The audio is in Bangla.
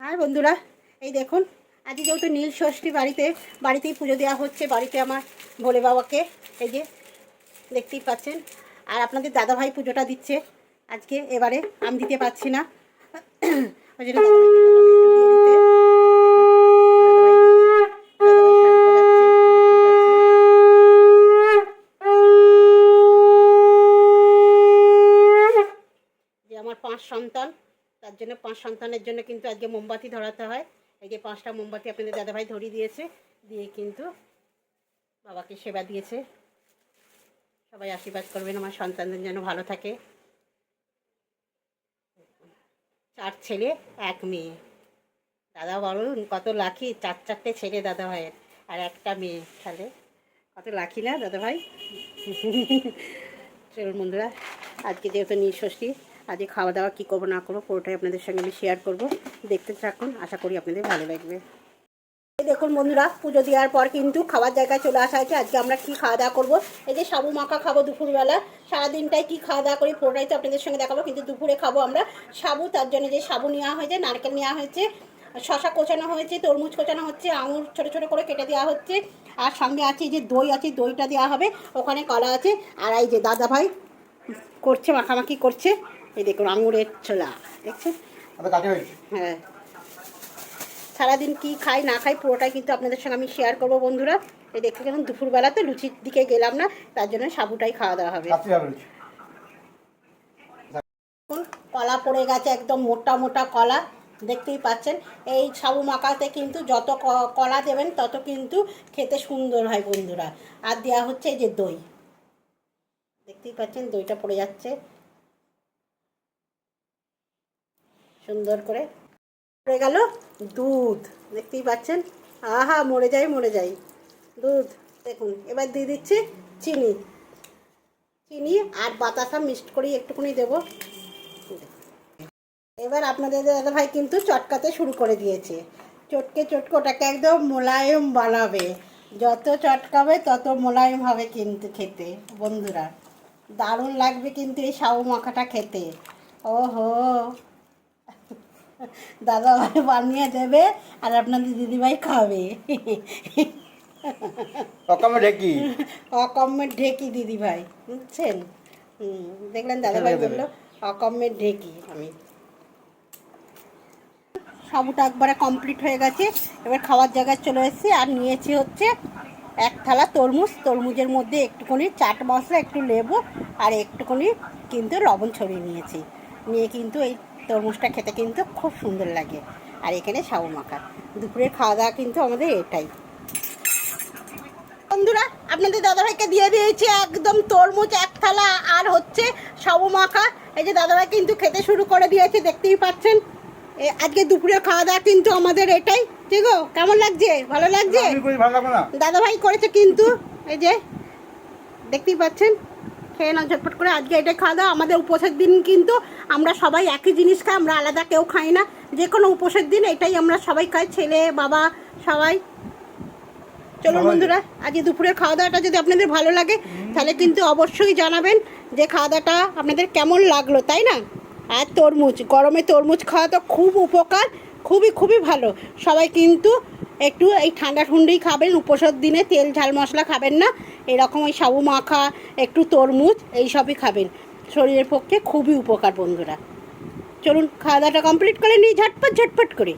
হ্যাঁ বন্ধুরা, এই দেখুন, আজকে যেহেতু নীল ষষ্ঠী বাড়িতে, বাড়িতেই পুজো দেওয়া হচ্ছে বাড়িতে আমার ভোলে বাবাকে, এই যে দেখতেই পাচ্ছেন। আর আপনাদের দাদাভাই পুজোটা দিচ্ছে, আজকে এবারে আমি দিতে পারছি না। ওই জন্য আমার পাঁচ সন্তান তার জন্য পাঁচ সন্তানের জন্য কিন্তু আজকে মোমবাতি ধরাতে হয়। এই যে পাঁচটা মোমবাতি আপনাদের দাদাভাই ধরিয়ে দিয়েছে, দিয়ে কিন্তু বাবাকে সেবা দিয়েছে। সবাই আশীর্বাদ করবেন, আমার সন্তানদের যেন ভালো থাকে। চার ছেলে, এক মেয়ে। দাদা বলুন, কত লাখি চার চারটে ছেলে দাদা ভাইয়ের আর একটা মেয়ে তাহলে। কত লাখি না দাদা ভাই চলুন বন্ধুরা, আজকে যেহেতু নীলষষ্ঠী আজকে খাওয়া দাওয়া কী করব, না করব, পুরোটাই আপনাদের সঙ্গে আমি শেয়ার করব। দেখতে থাকুন, আশা করি আপনাদের ভালো লাগবে। এই দেখুন বন্ধুরা, পুজো দেওয়ার পর কিন্তু খাওয়ার জায়গায় চলে আসা হয়েছে। আজকে আমরা কি খাওয়া দাওয়া করব? এই যে সাবু মাখা খাব দুপুরবেলা। সারাদিনটাই কি খাওয়া দাওয়া করি পুরোটাই তো আপনাদের সঙ্গে দেখাবো। কিন্তু দুপুরে খাব আমরা সাবু, তার জন্য যে সাবু নেওয়া হয়েছে, নারকেল নেওয়া হয়েছে, শশা কোচানো হয়েছে, তরমুজ কোচানো হচ্ছে, আঙুর ছোটো ছোটো করে কেটে দেওয়া হচ্ছে, আর সঙ্গে আছে যে দই আছে, দইটা দেওয়া হবে, ওখানে কলা আছে, আর এই যে দাদা ভাই করছে, মাখামাখি করছে। এই দেখুন আঙুরের ছোলা দেখছেন? হ্যাঁ। সারাদিন কি খাই না খাই পুরোটাই কিন্তু আপনাদের সঙ্গে আমি শেয়ার করব বন্ধুরা। এই দেখতে কেমন দুপুরবেলাতে লুচির দিকে গেলাম না তার জন্য সাবুটাই খাওয়া দাওয়া হবে। কলা পড়ে গেছে একদম মোটা মোটা কলা দেখতেই পাচ্ছেন। এই সাবু মাখাতে কিন্তু যত কলা দেবেন তত কিন্তু খেতে সুন্দর হয় বন্ধুরা। আর দেওয়া হচ্ছে এই যে দই। দেখতেই পাচ্ছেন দইটা পড়ে যাচ্ছে। সুন্দর করে পড়ে গেল দুধ। দেখতেই পাচ্ছেন? আহা, মরে যাই মরে যাই। দুধ, দেখুন, এবার দিয়ে দিচ্ছি চিনি। চিনি আর বাতাসা মিক্সড করে একটুখানি দেবো। এবার আপনাদের দাদা ভাই কিন্তু চটকাতে শুরু করে দিয়েছে। চটকে চটকে ওটাকে একদম মোলায়েম বানাবে। যত চটকাবে তত মোলায়েম হবে কিন্তু খেতে, বন্ধুরা। দারুণ লাগবে কিন্তু এই সাবু মাখাটা খেতে। ওহো! দাদা ভাই বানিয়ে দেবে আর আপনাদের দিদিভাই খাবে। অকামে ঢেকি? অকম্মের ঢেকি দিদি ভাই বুঝছেন দেখলেন দাদা ভাই বলল অকম্মের ঢেকি আমি। সাবুটা একবারে কমপ্লিট হয়ে গেছে। এবার খাওয়ার জায়গায় চলে এসেছি আর নিয়েছি হচ্ছে এক থালা তরমুজ। তরমুজের মধ্যে একটুখানি চাট মশলা একটু লেবু আর একটুখানি কিন্তু লবণ ছড়িয়ে নিয়েছি। নিয়ে কিন্তু এই তরমুজটা খেতে কিন্তু খুব সুন্দর লাগে। আর এখানে সাবু মাখা দুপুরের খাওয়া দাওয়া কিন্তু আমাদের এটাই। বন্ধুরা আপনাদের দাদাভাইকে দিয়ে দিয়েছি একদম তরমুজ এক থালা আর হচ্ছে সাবু মাখা। এই যে দাদাভাই কিন্তু খেতে শুরু করে দিয়েছে দেখতেই পাচ্ছেন। আজকে দুপুরে খাওয়া দাওয়া কিন্তু আমাদের এটাই। ঠিক গো কেমন লাগছে? ভালো লাগছে? দাদাভাই করেছে কিন্তু এই যে দেখতেই পাচ্ছেন। খেয়ে নাও ঝটপট করে। আজকে এটাই খাওয়া দাওয়া আমাদের উপোসের দিন কিন্তু আমরা সবাই একই জিনিস খাই আমরা আলাদা কেউ খাই না। যে কোনো উপোসের দিন এটাই আমরা সবাই খাই ছেলে বাবা সবাই। চলুন বন্ধুরা আজকে দুপুরের খাওয়া দাওয়াটা যদি আপনাদের ভালো লাগে তাহলে কিন্তু অবশ্যই জানাবেন যে খাওয়া দাওয়াটা আপনাদের কেমন লাগল তাই না? আর তরমুজ গরমে তরমুজ খাওয়া তো খুব উপকার খুবই খুবই ভালো। সবাই কিন্তু একটু এই ঠান্ডা ঠুন্ডি খাবেন উপসর দিনে তেল, ঝাল মশলা খাবেন না। এরকম ওই সাবু মাখা, একটু তরমুজ এইসবই খাবেন। শরীরের পক্ষে খুবই উপকার বন্ধুরা। চলুন, খাওয়া দাওয়াটা কমপ্লিট করে নিই, ঝটপট ঝটপট করে।